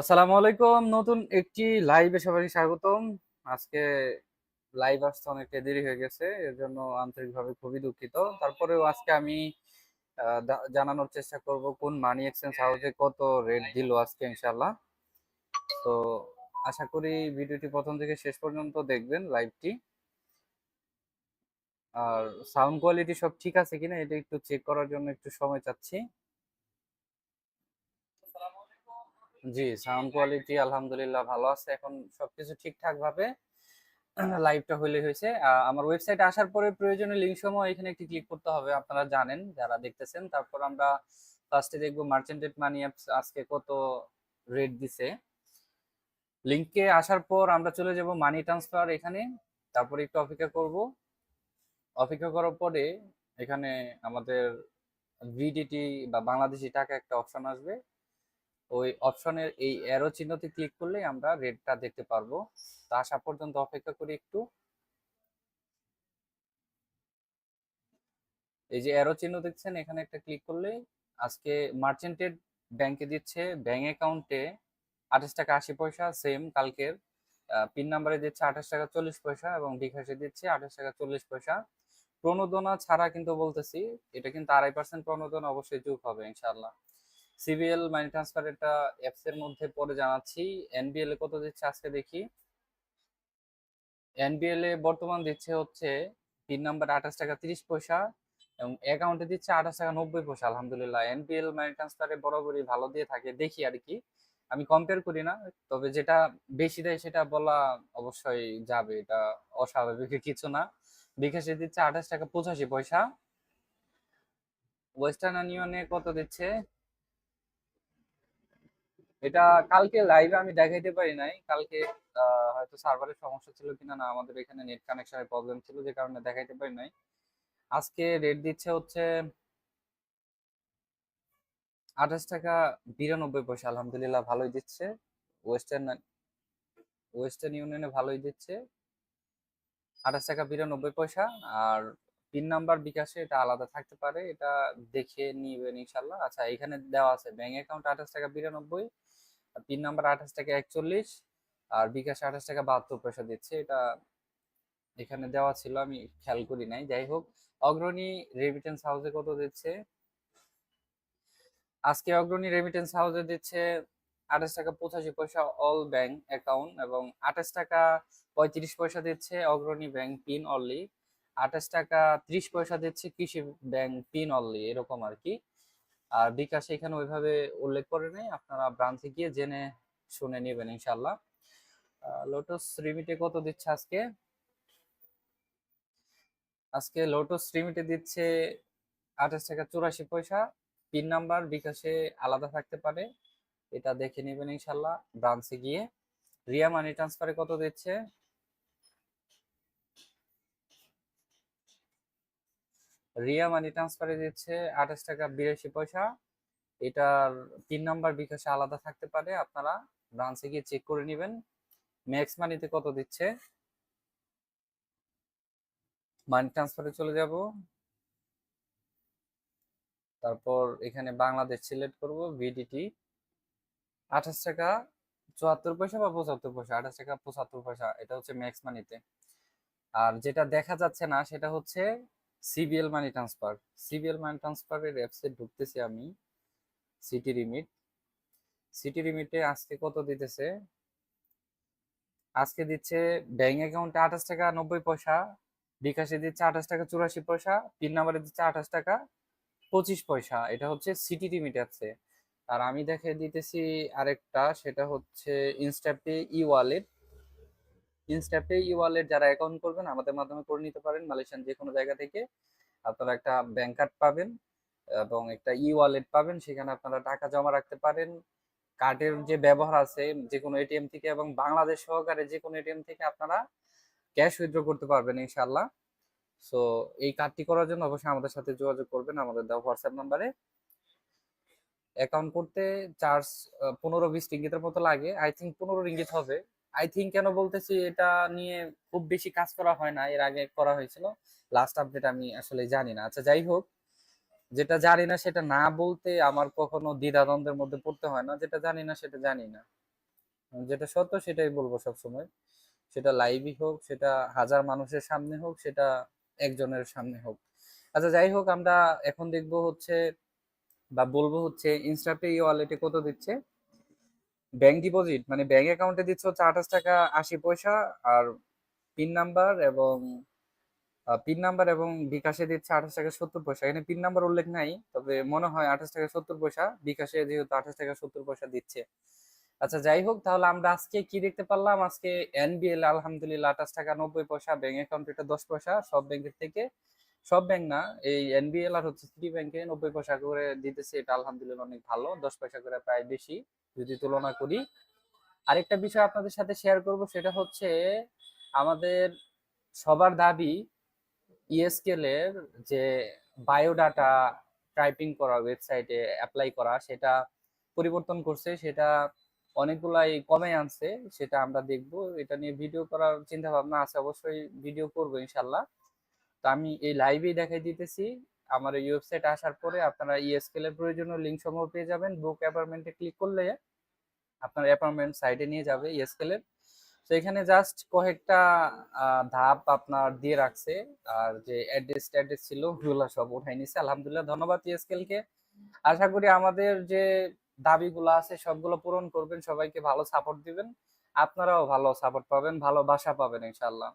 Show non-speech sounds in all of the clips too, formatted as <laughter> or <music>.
আসসালামু আলাইকুম। নতুন একটি লাইভে সবাইকে স্বাগতম। আজকে লাইভ আসতে অনেকটা দেরি হয়ে গেছে এর জন্য আন্তরিকভাবে খুবই দুঃখিত। তারপরেও আজকে আমি জানানোর চেষ্টা করব কোন মানি এক্সচেঞ্জ হাউসে কত রেট দিল আজকে ইনশাল্লাহ তো আশা করি ভিডিওটি প্রথম থেকে শেষ পর্যন্ত দেখবেন লাইভটি আর সাউন্ড কোয়ালিটি সব ঠিক আছে কিনা, এটা একটু চেক করার জন্য একটু সময় চাচ্ছি। জি সাউন্ড কোয়ালিটি আলহামদুলিল্লাহ ভালো আছে। এখন সবকিছু ঠিকঠাক ভাবে <clears throat> লাইভটা হলে হয়েছে। আমার ওয়েবসাইটে আসার পরে প্রয়োজনীয় লিঙ্ক সমূহ এখানে একটি ক্লিক করতে হবে, আপনারা জানেন, যারা দেখতেছেন। তারপর আমরা ফার্স্টে দেখব মার্চেন্টেড মানি অ্যাপস আজকে কত রেট দিছে। লিঙ্কে আসার পর আমরা চলে যাব মানি ট্রান্সফার এখানে। তারপরে একটু অপেক্ষা করব। অপেক্ষা করার পরে এখানে আমাদের ভিডিটি বা বাংলাদেশি টাকা একটা অপশন আসবে। ওই অপশনের এই অ্যারো চিহ্নতে ক্লিক করলেই আমরা রেটটা দেখতে পারব। তা আসা পর্যন্ত অপেক্ষা করি একটু। এই যে অ্যারো চিহ্ন দেখছেন, এখানে একটা ক্লিক করলে আজকে মার্চেন্টেড ব্যাংকে দিচ্ছে ব্যাংক অ্যাকাউন্টে আঠাশ টাকা আশি পয়সা সেম কালকের। পিন নাম্বারে দিচ্ছে আঠাশ টাকা চল্লিশ পয়সা এবং বিকাশে দিচ্ছে আঠাশ টাকা চল্লিশ পয়সা। প্রণোদনা ছাড়া কিন্তু বলতেছি, এটা কিন্তু আড়াই পার্সেন্ট প্রণোদনা অবশ্যই যোগ হবে ইনশাল্লাহ সিবিএল মানি ট্রান্সফার এটা অ্যাপস এর মধ্যে পরে জানাচ্ছি। এনবিএল এ কত দিচ্ছে আজকে দেখি? এনবিএল এ বর্তমান দিচ্ছে হচ্ছে তিন নাম্বার আঠাশ টাকা তিরিশ পয়সা এবং অ্যাকাউন্টে দিচ্ছে আঠাশ টাকা নব্বই পয়সা, আলহামদুলিল্লাহ। এনপিএল মানি ট্রান্সফারে বরাবরই ভালো দিয়ে থাকে, দেখি আর কি। আমি কম্পেয়ার করি না, তবে যেটা বেশি দেয় সেটা বলা অবশ্যই যাবে, এটা অস্বাভাবিক কিছু না। বিকাশে দিচ্ছে আঠাশ টাকা পঁচাশি পয়সা। ওয়েস্টার্ন ইউনিয়নে কত দিচ্ছে? এটা কালকে লাইভে আমি দেখাইতে পারি নাই। কালকে হয়তো সার্ভারের সমস্যা ছিল কিনা না, আমাদের এখানে নেট কানেকশনের প্রবলেম ছিল যে কারণে দেখাইতে পারি নাই। আজকে রেট দিচ্ছে হচ্ছে আঠাশ টাকা বিরানব্বই পয়সা, আলহামদুলিল্লাহ ভালোই দিচ্ছে। ওয়েস্টার্ন ওয়েস্টার্ন ইউনিয়নে ভালোই দিচ্ছে। আঠাশ টাকা বিরানব্বই পয়সা, আর পিন নাম্বার বিকাশে এটা আলাদা থাকতে পারে, এটা দেখে নিবেন ইনশাল্লাহ। আচ্ছা এখানে দেওয়া আছে ব্যাংক অ্যাকাউন্ট আঠাশ টাকা বিরানব্বই পিন নাম্বার আঠাশ টাকা একচল্লিশ, আর বিকাশে আঠাশ টাকা বাহাত্তর পয়সা দিচ্ছে। এটা এখানে দেওয়া ছিল, আমি খেয়াল করি নাই। যাই হোক, অগ্রণী রেমিটেন্স হাউসে কত দিচ্ছে? আজকে অগ্রণী রেমিটেন্স হাউসে দিচ্ছে আঠাশ টাকা পঁচাশি পয়সা অল ব্যাংক অ্যাকাউন্ট এবং আঠাশ টাকা পঁয়ত্রিশ পয়সা দিচ্ছে অগ্রণী ব্যাংক পিন অনলি আঠাশ টাকা ত্রিশ পয়সা দিচ্ছে কৃষি ব্যাংক পিন অনলি এরকম আর কি আর বিকাশ এখানে ওইভাবে উল্লেখ করে নেই, আপনারা ব্রাঞ্চে গিয়ে জেনে শুনে নেবেন ইনশাল্লাহ লোটাস রিমিটে কত দিচ্ছে আজকে? আজকে লোটাস রিমিটে দিচ্ছে আঠাশ টাকা চুরাশি পয়সা। পিন নাম্বার বিকাশে আলাদা থাকতে পারে, এটা দেখে নেবেন ইনশাল্লাহ ব্রাঞ্চে গিয়ে। রিয়া মানি ট্রান্সফারে কত দিচ্ছে? রিয়া মানি ট্রান্সফারে দিচ্ছে আঠাশ টাকা বিরাশি পয়সা। এটার তিন নাম্বার বিকাশে আলাদা থাকতে পারে, আপনারা ব্রাঞ্চে গিয়ে চেক করে নেবেন। ম্যাক্স মানিতে কত দিচ্ছে? মানি ট্রান্সফারে চলে যাব। তারপর এখানে বাংলাদেশ সিলেক্ট করব ভিডিটি আঠাশ টাকা চুয়াত্তর পয়সা বা পঁচাত্তর পয়সা? আঠাশ টাকা পঁচাত্তর পয়সা, এটা হচ্ছে ম্যাক্স মানিতে আর যেটা দেখা যাচ্ছে না, সেটা হচ্ছে CBL money transfer. CBL money ট্রান্সফারের অ্যাপসে ঢুকতেছি আমি সিটি রিমিট সিটি রিমিটে আজকে কত দিতেছে? আজকে দিচ্ছে ব্যাংক অ্যাকাউন্টে আঠাশ টাকা নব্বই পয়সা, বিকাশে দিচ্ছে আঠাশ টাকা চুরাশি পয়সা পিন নাম্বারে দিচ্ছে আঠাশ টাকা পঁচিশ পয়সা। এটা হচ্ছে সিটি রিমিট আছে আর আমি দেখে দিতেছি আরেকটা, সেটা হচ্ছে InstaPay e wallet InstaPay e wallet যারা অ্যাকাউন্ট করবেন, আমাদের মাধ্যমে করে নিতে পারেন। মালয়েশিয়ান যে কোনো জায়গা থেকে আপনারা একটা ব্যাংক কার্ড পাবেন এবং একটা ই ওয়ালেট পাবেন। সেখানে আপনারা টাকা জমা রাখতে পারেন। কার্ডের যে ব্যবহার আছে যে কোনো এটিএম থেকে এবং বাংলাদেশ সহকারে যে কোনো এটিএম থেকে আপনারা ক্যাশ উইথড্র করতে পারবেন ইনশাল্লাহ সো এই কার্ডটি করার জন্য অবশ্যই আমাদের সাথে যোগাযোগ করবেন। আমাদের দেওয়া হোয়াটসঅ্যাপ নাম্বারে অ্যাকাউন্ট করতে চার্জ পনেরো, বিশ রিঙ্গিতের মতো লাগে। আই থিঙ্ক পনেরো রিঙ্গিত হবে। আই থিঙ্ক কেন বলতেছি, এটা নিয়ে খুব বেশি কাজ করা হয় না, এর আগে করা হয়েছিল। লাস্ট আপডেট আমি আসলে জানি না। আচ্ছা যাই হোক, যেটা জানি না সেটা না বলতে আমার কখনো দ্বিধাদ্বন্দ্বের মধ্যে পড়তে হয় না। যেটা জানি না সেটা জানি না। যেটা সত্য সেটাই বলব সবসময়। সেটা লাইভই হোক, সেটা হাজার মানুষের সামনে হোক, সেটা একজনের সামনে হোক। আচ্ছা যাই হোক, আমরা এখন দেখব হচ্ছে বা বলব হচ্ছে ইনস্টাপে ই ওয়ালেটে কত দিচ্ছে? ব্যাংক ডিপোজিট মানে ব্যাংক অ্যাকাউন্টে দিচ্ছে হচ্ছে আঠাশ টাকা আশি পয়সা আর পিন নাম্বার এবং পিন নাম্বার এবং বিকাশে দিচ্ছে আঠাশ টাকা সত্তর পয়সা। এখানে পিন নাম্বার উল্লেখ নাই, তবে মনে হয় আঠাশ টাকা সত্তর পয়সা, বিকাশে যেহেতু আঠাশ টাকা সত্তর পয়সা দিচ্ছে। আচ্ছা যাই হোক, তাহলে আমরা আজকে কি দেখতে পারলাম? আজকে এনবিএল আলহামদুলিল্লাহ, আঠাশ টাকা নব্বই পয়সা ব্যাংক অ্যাকাউন্ট দশ পয়সা, সব ব্যাংকের থেকে সব ব্যাংক না, এই এনবিএল আর হচ্ছে সিটি ব্যাংকে নব্বই পয়সা করে দিতেছে, এটা আলহামদুলিল্লাহ অনেক ভালো। দশ পয়সা করে প্রায় বেশি, যদি তুলনা করি। আরেকটা বিষয় আপনাদের সাথে শেয়ার করব, সেটা হচ্ছে আমাদের সবার দাবি ইএসকেল এর যে বায়োডাটা টাইপিং করা ওয়েবসাইটে অ্যাপ্লাই করা, সেটা পরিবর্তন করছে, সেটা অনেকগুলাই কমে আনছে, সেটা আমরা দেখব। এটা নিয়ে ভিডিও করার চিন্তা ভাবনা আছে, অবশ্যই ভিডিও করব ইনশাল্লাহ। তো আমি এই লাইভেই দেখাই দিতেছি। আমার এই ওয়েবসাইট আসার পরে আপনারা ইএসকেল এর প্রয়োজনীয় লিঙ্ক সমূহ পেয়ে যাবেন। বুক অ্যাপার্টমেন্টে ক্লিক করলে আপনার অ্যাপার্টমেন্ট সাইটে নিয়ে যাবে ইএসকেল এর। তো এখানে জাস্ট কয়েকটা ধাপ আপনার দিয়ে রাখছে। আর যে অ্যাড্রেস ট্যাড্রেস ছিল ওগুলো সব উঠাই নিছে। আলহামদুলিল্লাহ, ধন্যবাদ ইএসকেল কে। আশা করি আমাদের যে দাবিগুলো আছে সবগুলো পূরণ করবেন। সবাইকে ভালো সাপোর্ট দিবেন। আপনারাও ভালো সাপোর্ট পাবেন, ভালো বাসা পাবেন ইনশাল্লাহ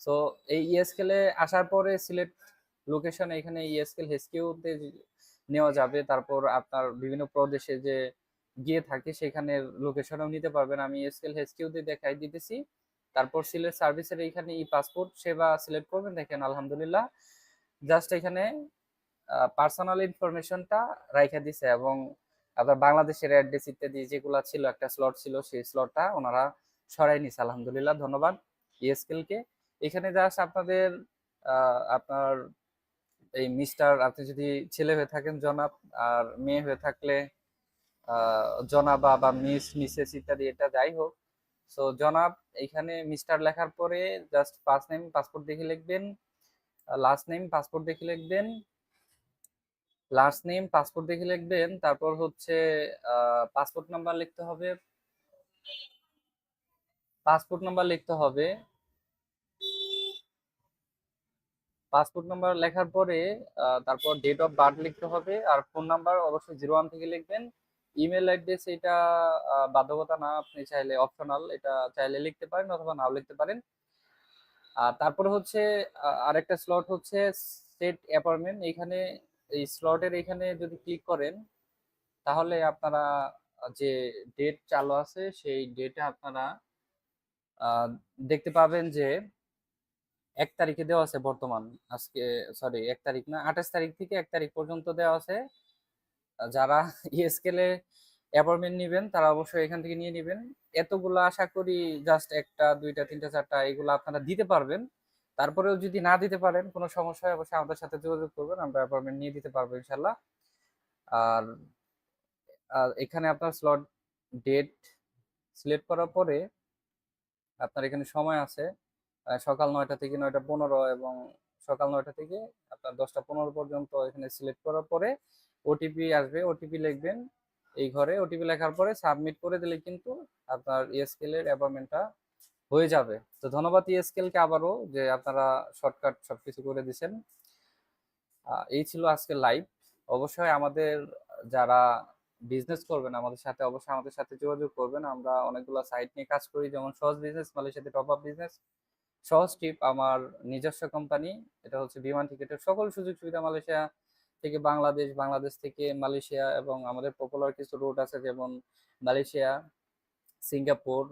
সো এই ইএসকেলে আসার পরে সিলেট লোকেশন এখানে ইএসকেল হেসকিউতে নেওয়া যাবে। তারপর আপনার বিভিন্ন প্রদেশে যে গিয়ে থাকে সেখানে লোকেশনও নিতে পারবেন। আমি এসকেল হেসকিউতে দেখাই দিতেছি। তারপর সিলেট সার্ভিসের এইখানে ই পাসপোর্ট সেবা সিলেক্ট করবেন। দেখেন, আলহামদুলিল্লাহ। জাস্ট এখানে পার্সোনাল ইনফরমেশনটা রাইখা দিছে এবং আপনার বাংলাদেশের অ্যাড্রেস ইত্যাদি যেগুলো ছিল, একটা স্লট ছিল, সেই স্লটটা ওনারা সরাই নিছে। আলহামদুলিল্লাহ, ধন্যবাদ ইএসকেলকে এখানে জাস্ট আপনাদের আপনার এই মিস্টার আপনি যদি ছেলে হয়ে থাকেন জনাব আর মেয়ে হয়ে থাকলে জনাবা বা মিস মিসেস ইত্যাদি, এটা যাই হোক। সো জনাব, এখানে মিস্টার লেখার পরে জাস্ট ফার্স্ট নেম পাসপোর্ট দেখে লিখবেন লাস্ট নেম পাসপোর্ট দেখে লিখবেন লাস্ট নেম পাসপোর্ট দেখে লিখবেন, তারপর হচ্ছে পাসপোর্ট নাম্বার লিখতে হবে পাসপোর্ট নাম্বার লিখতে হবে পাসপোর্ট নাম্বার লেখার পরে তারপর ডেট অফ বার্থ লিখতে হবে আর ফোন নাম্বার অবশ্যই জিরো ওয়ান থেকে লিখবেন। ইমেল অ্যাড্রেস এটা বাধ্যকতা না, আপনি চাইলে অপশনাল এটা চাইলে লিখতে পারেন অথবা নাও লিখতে পারেন। আর তারপরে হচ্ছে আরেকটা স্লট হচ্ছে সেট অ্যাপয়েন্টমেন্ট এখানে, এই স্লটের এখানে যদি ক্লিক করেন, তাহলে আপনারা যে ডেট চালু আছে, সেই ডেটে আপনারা দেখতে পাবেন যে এক তারিখে দেওয়া আছে বর্তমান, আজকে সরি এক তারিখ না, আঠাশ তারিখ থেকে এক তারিখ পর্যন্ত দেওয়া আছে। যারা ইএসকেলে অ্যাপয়েন্টমেন্ট নেবেন, তারা অবশ্যই এখান থেকে নিয়ে নেবেন। এতগুলো আশা করি জাস্ট একটা, দুইটা, তিনটা, চারটা এগুলো আপনারা দিতে পারবেন। তারপরেও যদি না দিতে পারেন, কোনো সমস্যা অবশ্যই আমাদের সাথে যোগাযোগ করবেন, আমরা অ্যাপয়েন্টমেন্ট নিয়ে দিতে পারব ইনশাল্লাহ আর এখানে আপনার স্লট ডেট সিলেক্ট করার পরে আপনার এখানে সময় আছে। সকাল নয়টা থেকে নয়টা পনেরো এবং সকাল নয়টা থেকে আপনার দশটা পনেরো পর্যন্ত এখানে সিলেক্ট করার পরে ওটিপি আসবে। ওটিপি লিখবেন এই ঘরে। ওটিপি লেখার পরে সাবমিট করে দিলে কিন্তু আপনার ইএসকেল এর অ্যাপয়েন্টমেন্টটা হয়ে যাবে। তো ধন্যবাদ ইএসকেলকে আবারও যে আপনারা শর্টকাট সবকিছু করে দিছেন এই ছিল আজকে লাইভ অবশ্যই আমাদের যারা বিজনেস করবেন, আমাদের সাথে অবশ্যই আমাদের সাথে যোগাযোগ করবেন। আমরা অনেকগুলো সাইট নিয়ে কাজ করি, যেমন সহজ বিজনেস মালয়েশিয়াতে টপ আপ বিজনেস সহজ ট্রিপ আমার নিজস্ব কোম্পানি এটা হচ্ছে বিমান টিকিটের সকল সুযোগ সুবিধা মালয়েশিয়া থেকে বাংলাদেশ বাংলাদেশ থেকে মালয়েশিয়া এবং আমাদের পপুলার কিছু রুট আছে যেমন মালয়েশিয়া, সিঙ্গাপুর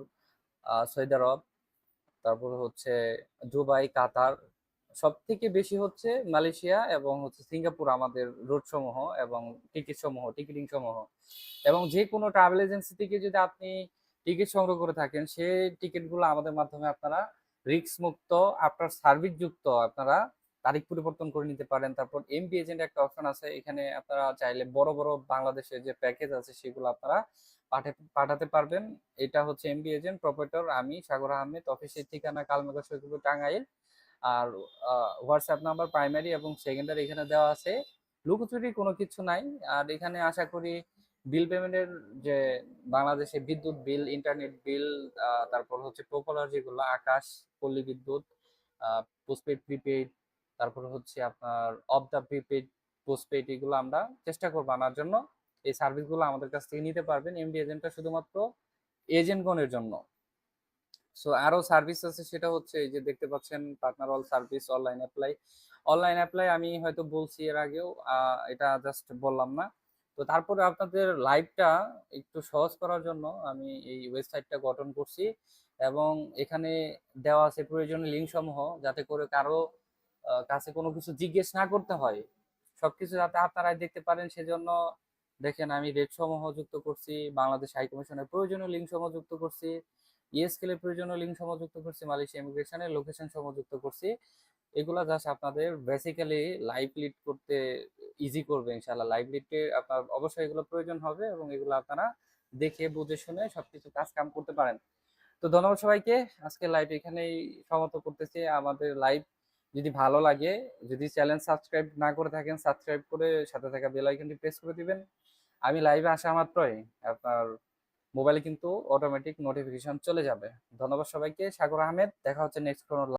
সৌদি আরব, তারপর হচ্ছে দুবাই, কাতার সব থেকে বেশি হচ্ছে মালয়েশিয়া এবং হচ্ছে সিঙ্গাপুর আমাদের রুট সমূহ এবং টিকিট সমূহ টিকিটিং সমূহ। এবং যে কোনো ট্রাভেল এজেন্সি থেকে যদি আপনি টিকিট সংগ্রহ করে থাকেন, সেই টিকিটগুলো আমাদের মাধ্যমে আপনারা রিক্স মুক্ত আপনার সার্ভিস যুক্ত আপনারা তারিখ পরিবর্তন করে নিতে পারেন। তারপর এমপি এজেন্ট একটা অপশন আছে, এখানে আপনারা চাইলে বড় বড় বাংলাদেশের যে প্যাকেজ আছে সেগুলো আপনারা পাঠাতে পারবেন। এটা হচ্ছে এমবি এজেন্ট প্রপারেটর আমি, সাগর আহমেদ অফিসের ঠিকানা কালমেঘা সৈকত টাঙ্গাইল। আর হোয়াটসঅ্যাপ নাম্বার প্রাইমারি এবং সেকেন্ডারি এখানে দেওয়া আছে। লুকোচুরি কোনো কিছু নাই। আর এখানে আশা করি বিল পেমেন্টের যে বাংলাদেশে বিদ্যুৎ বিল, ইন্টারনেট বিল তারপর হচ্ছে পপুলার যেগুলো, আকাশ, পল্লী বিদ্যুৎ পোস্টপেড প্রিপেড তারপর হচ্ছে আপনার অফ দ্য প্রিপেড পোস্টপেড এগুলো আমরা চেষ্টা করব আনার জন্য। এই সার্ভিসগুলো আমাদের কাছ থেকে নিতে পারবেন এমডি এজেন্টটা শুধুমাত্র এজেন্টগণের জন্য। সো আরও সার্ভিস আছে সেটা হচ্ছে এই যে দেখতে পাচ্ছেন partner all service online apply online apply আমি হয়তো বলছি এর আগেও এটা জাস্ট বললাম না। তো তারপরে আপনাদের লাইভটা একটু সহজ করার জন্য আমি এই ওয়েবসাইটটা গঠন করছি এবং এখানে দেওয়া আছে প্রয়োজনীয় লিঙ্ক সমূহ যাতে করে কারও কাছে কোনো কিছু জিজ্ঞেস না করতে হয়। সবকিছু যাতে আপনারাই দেখতে পারেন, সেজন্য দেখেন আমি রেট সমূহ যুক্ত করছি, বাংলাদেশ হাই কমিশনের প্রয়োজনীয় লিঙ্ক সমূহ যুক্ত করছি ইএসকেল এর প্রয়োজনীয় লিঙ্ক সমূহ যুক্ত করছি মালয়েশিয়া ইমিগ্রেশনের লোকেশন সমূহ যুক্ত করছি। এগুলা জাস্ট আপনাদের বেসিক্যালি লাইভ লিড করতে ইজি করবে ইনশাআল্লাহ। লাইভ লিডে আপনার অবশ্যই এগুলো প্রয়োজন হবে এবং এগুলো আপনারা দেখে, বুঝে, শুনে সবকিছু কাজ কাম করতে পারেন। তো ধন্যবাদ সবাইকে। আজকে লাইভ এখানেই সমাপ্ত করতেছি। আমাদের লাইভ যদি ভালো লাগে, যদি চ্যানেল সাবস্ক্রাইব না করে থাকেন সাবস্ক্রাইব করে সাথে থাকা বেল আইকনটি প্রেস করে দিবেন। আমি লাইভে আসা মাত্রই আপনার মোবাইলে কিন্তু অটোমেটিক নোটিফিকেশন চলে যাবে। ধন্যবাদ সবাইকে। সাগর আহমেদ, দেখা হচ্ছে নেক্সট কোনো